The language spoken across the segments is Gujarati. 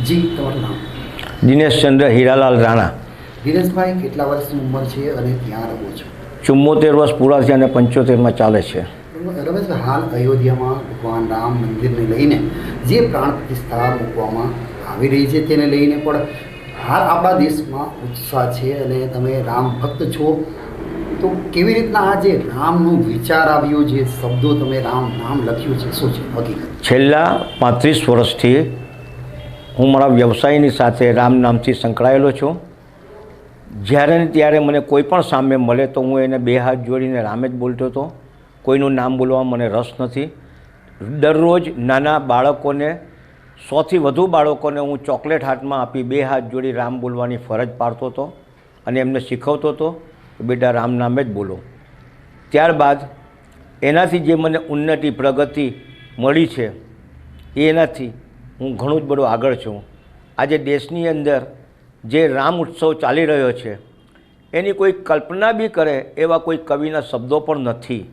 જી તમારું નામ? દિનેશચંદ્ર હીરાલાલ રાણા. દિનેશભાઈ કેટલા વર્ષની ઉંમર છે અને ક્યાં રહો છો? ચુમ્મોતેર વર્ષ પૂરા છે અને પંચોતેરમાં ચાલે છે. રમેશભાઈ હાલ અયોધ્યામાં ભગવાન રામ મંદિરને લઈને જે પ્રાણ પ્રતિષ્ઠા મૂકવામાં આવી રહી છે તેને લઈને પણ હાલ આપણા દેશમાં ઉત્સાહ છે અને તમે રામ ભક્ત છો. તો કેવી રીતના આ જે રામનો વિચાર આવ્યો જે શબ્દો તમે રામ નામ લખ્યું છે શું છે? હકીકત. છેલ્લા પાંત્રીસ વર્ષથી હું મારા વ્યવસાયની સાથે રામ નામથી સંકળાયેલો છું. જ્યારે ને ત્યારે મને કોઈ પણ સામે મળે તો હું એને બે હાથ જોડીને રામે જ બોલતો હતો. કોઈનું નામ બોલવામાં મને રસ નથી. દરરોજ નાના બાળકોને, સોથી વધુ બાળકોને હું ચોકલેટ હાથમાં આપી બે હાથ જોડી રામ બોલવાની ફરજ પાડતો હતો અને એમને શીખવતો હતો કે બેટા રામ નામે જ બોલો. ત્યારબાદ એનાથી જે મને ઉન્નતિ, પ્રગતિ મળી છે એનાથી હું ઘણું જ બધું આગળ છું. આજે દેશની અંદર જે રામ ઉત્સવ ચાલી રહ્યો છે, એની કોઈ કલ્પના બી કરે એવા કોઈ કવિના શબ્દો પણ નથી.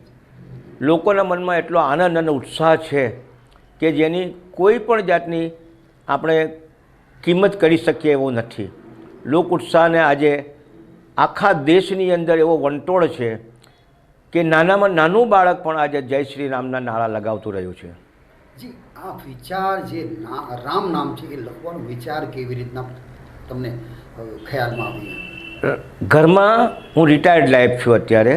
લોકોના મનમાં એટલો આનંદ અને ઉત્સાહ છે કે જેની કોઈ પણ જાતની આપણે કિંમત કરી શકીએ એવો નથી. લોક ઉત્સાહને આજે આખા દેશની અંદર એવો વંટોળ છે કે નાનામાં નાનું બાળક પણ આજે જય શ્રી રામના નારા લગાવતું રહ્યું છે. જી, આ વિચાર જે રામ નામ છે, એ લખવાનો વિચાર કેવી રીતના તમને ખ્યાલમાં આવ્યો ઘરમાં હું રિટાયર્ડ લાઈફ છું અત્યારે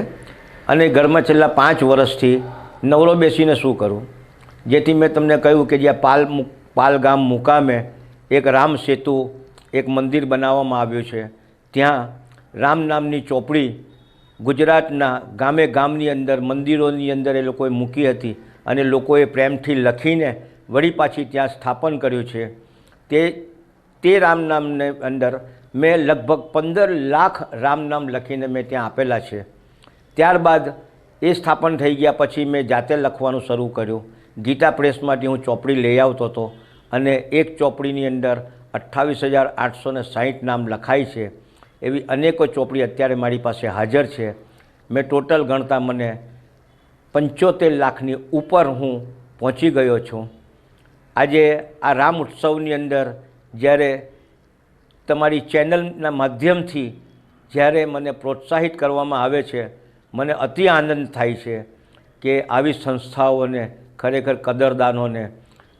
અને ઘરમાં છેલ્લા પાંચ વર્ષથી નવરો બેસીને શું કરું? જેથી મેં તમને કહ્યું કે જ્યાં પાલ પાલ ગામ મુકામે એક રામ સેતુ એક મંદિર બનાવવામાં આવ્યું છે, ત્યાં રામ નામની ચોપડી ગુજરાતના ગામે ગામની અંદર, મંદિરોની અંદર એ લોકોએ મૂકી હતી. અને લોકોએ પ્રેમથી લખીને વળી પાછી ત્યાં સ્થાપન કર્યું છે. તે તે રામ નામને અંદર મેં લગભગ પંદર લાખ રામ નામ લખીને મેં ત્યાં આપેલા છે. ત્યારબાદ એ સ્થાપન થઈ ગયા પછી મેં જાતે લખવાનું શરૂ કર્યું. ગીતા પ્રેસમાંથી હું ચોપડી લઈ આવતો હતો અને એક ચોપડીની અંદર અઠ્ઠાવીસ હજાર આઠસો ને સાહીઠ નામ લખાય છે. એવી અનેકો ચોપડી અત્યારે મારી પાસે હાજર છે. મેં ટોટલ ગણતા મને પંચોતેર લાખની ઉપર હું પહોંચી ગયો છું. આજે આ રામ ઉત્સવની અંદર જ્યારે તમારી ચેનલના માધ્યમથી જ્યારે મને પ્રોત્સાહિત કરવામાં આવે છે, મને અતિ આનંદ થાય છે કે આવી સંસ્થાઓને ખરેખર કદરદાનોને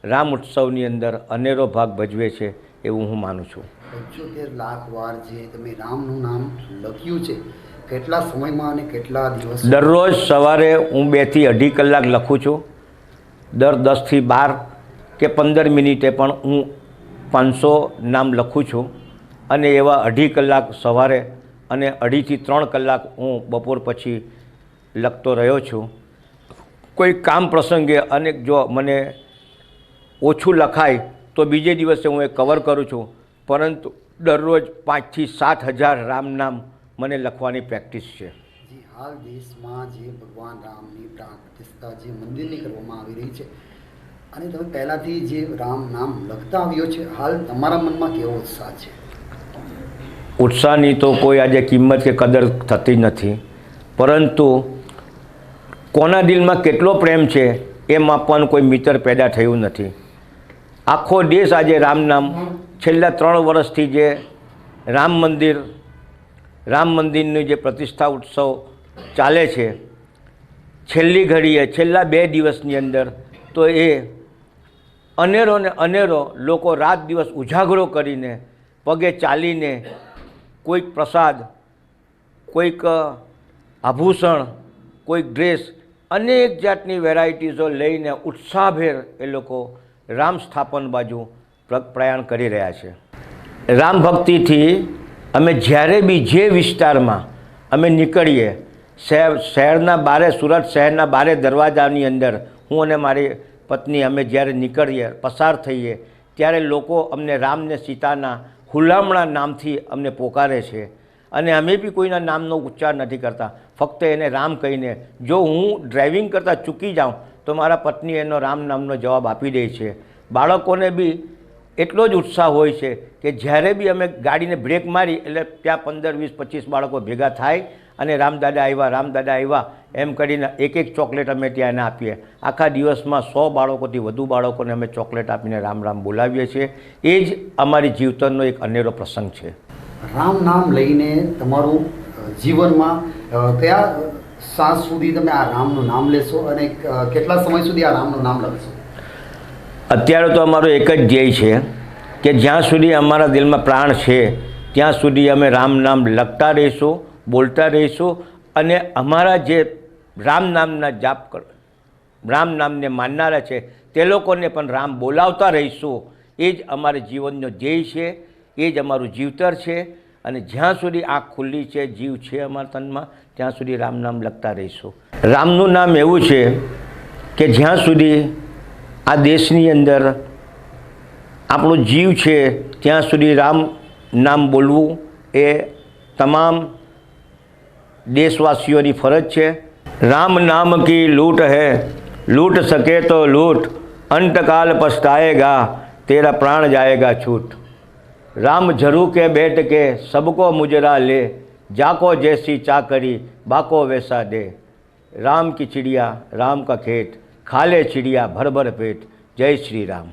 રામ ઉત્સવની અંદર અનેરો ભાગ ભજવે છે એવું હું માનું છું. પંચોતેર લાખ વાર જે તમે રામનું નામ લખ્યું છે કેટલા સમયમાં અને કેટલા દિવસ દરરોજ સવારે હું બેથી અઢી કલાક લખું છું. દર દસથી બાર કે પંદર મિનિટે પણ હું પાંચસો નામ લખું છું. અને એવા અઢી કલાક સવારે અને અઢીથી ત્રણ કલાક હું બપોર પછી લખતો રહ્યો છું. કોઈ કામ પ્રસંગે અને જો મને ઓછું લખાય તો બીજે દિવસે હું એ કવર કરું છું. પરંતુ દરરોજ પાંચથી સાત હજાર રામ નામ મને લખવાની પ્રેક્ટિસ છે. જી હાલ દેશમાં જે ભગવાન રામની પ્રતિષ્ઠા જે મંદિરની કરવામાં આવી રહી છે અને તમે પહેલાંથી જે રામ નામ લખતા આવ્યો છે હાલ તમારા મનમાં કેવો ઉત્સાહ છે? ઉત્સાહની તો કોઈ આજે કિંમત કે કદર થતી નથી પરંતુ કોના દિલમાં કેટલો પ્રેમ છે એ માપવાનું કોઈ મિત્ર પેદા થયું નથી. આખો દેશ આજે રામ નામ છેલ્લા ત્રણ વર્ષથી જે રામ મંદિર રામ મંદિરની જે પ્રતિષ્ઠા ઉત્સવ ચાલે છે, છેલ્લી ઘડીએ, છેલ્લા બે દિવસની અંદર, તો એ અનેરો ને અનેરો લોકો રાત દિવસ ઉજાગરો કરીને, પગે ચાલીને કોઈક પ્રસાદ, કોઈક આભૂષણ, કોઈક ડ્રેસ, અનેક જાતની વેરાયટીઝો લઈને ઉત્સાહભેર એ લોકો રામ સ્થાપન બાજુ પ્રયાણ કરી રહ્યા છે. રામ ભક્તિથી અમે જ્યારે બી જે વિસ્તારમાં અમે નીકળીએ, શહેર, શહેરના બારે, સુરત શહેરના બારે દરવાજાની અંદર હું અને મારી પત્ની અમે જ્યારે નીકળીએ, પસાર થઈએ, ત્યારે લોકો અમને રામને, સીતાના, હુલામણા નામથી અમને પોકારે છે. અને અમે બી કોઈના નામનો ઉચ્ચાર નથી કરતા. ફક્ત એને રામ કહીને, જો હું ડ્રાઇવિંગ કરતાં ચૂકી જાઉં, તો મારા પત્ની એનો રામ નામનો જવાબ આપી દે છે. બાળકોને બી એટલો જ ઉત્સાહ હોય છે કે જ્યારે બી અમે ગાડીને બ્રેક મારી એટલે ત્યાં પંદર, વીસ, પચીસ બાળકો ભેગા થાય અને રામદાદા આવ્યા રામદાદા આવ્યા એમ કરીને એક એક ચોકલેટ અમે ત્યાં એને આપીએ. આખા દિવસમાં સો બાળકોથી વધુ બાળકોને અમે ચોકલેટ આપીને રામ રામ બોલાવીએ છીએ. એ જ અમારી જીવતરનો એક અનેરો પ્રસંગ છે. રામ નામ લઈને તમારું જીવનમાં કયા સાંજ સુધી તમે આ રામનું નામ લેશો અને કેટલા સમય સુધી આ રામનું નામ લખશો અત્યારે તો અમારો એક જ ધ્યેય છે કે જ્યાં સુધી અમારા દિલમાં પ્રાણ છે, ત્યાં સુધી અમે રામ નામ લખતા રહીશું, બોલતા રહીશું અને અમારા જે રામ નામના જાપ રામ નામને માનનારા છે, તે લોકોને પણ રામ બોલાવતા રહીશું. એ જ અમારે જીવનનો ધ્યેય છે, એ જ અમારું જીવતર છે અને જ્યાં સુધી આંખ ખુલ્લી છે, જીવ છે અમારા તનમાં, ત્યાં સુધી રામ નામ લખતા રહીશું. રામનું નામ એવું છે કે જ્યાં સુધી આ દેશની અંદર આપણો જીવ છે, ત્યાં સુધી રામ નામ બોલવું એ તમામ દેશવાસીઓની ફરજ છે. રામ નામ કી લૂંટ હે, લૂંટ સકે તો લૂંટ, અંતકાલ પછતાએગા તેરા પ્રાણ જાયેગા છૂટ. રામ જરૂર કે બેઠ કે સબકો મુજરા લે, જાકો જૈસી ચાકરી બાકો વેસા દે. રામ કી ચિડિયા, રામ કા ખેત ખાલે ચીડિયા ભરભર પેટ. જય શ્રી રામ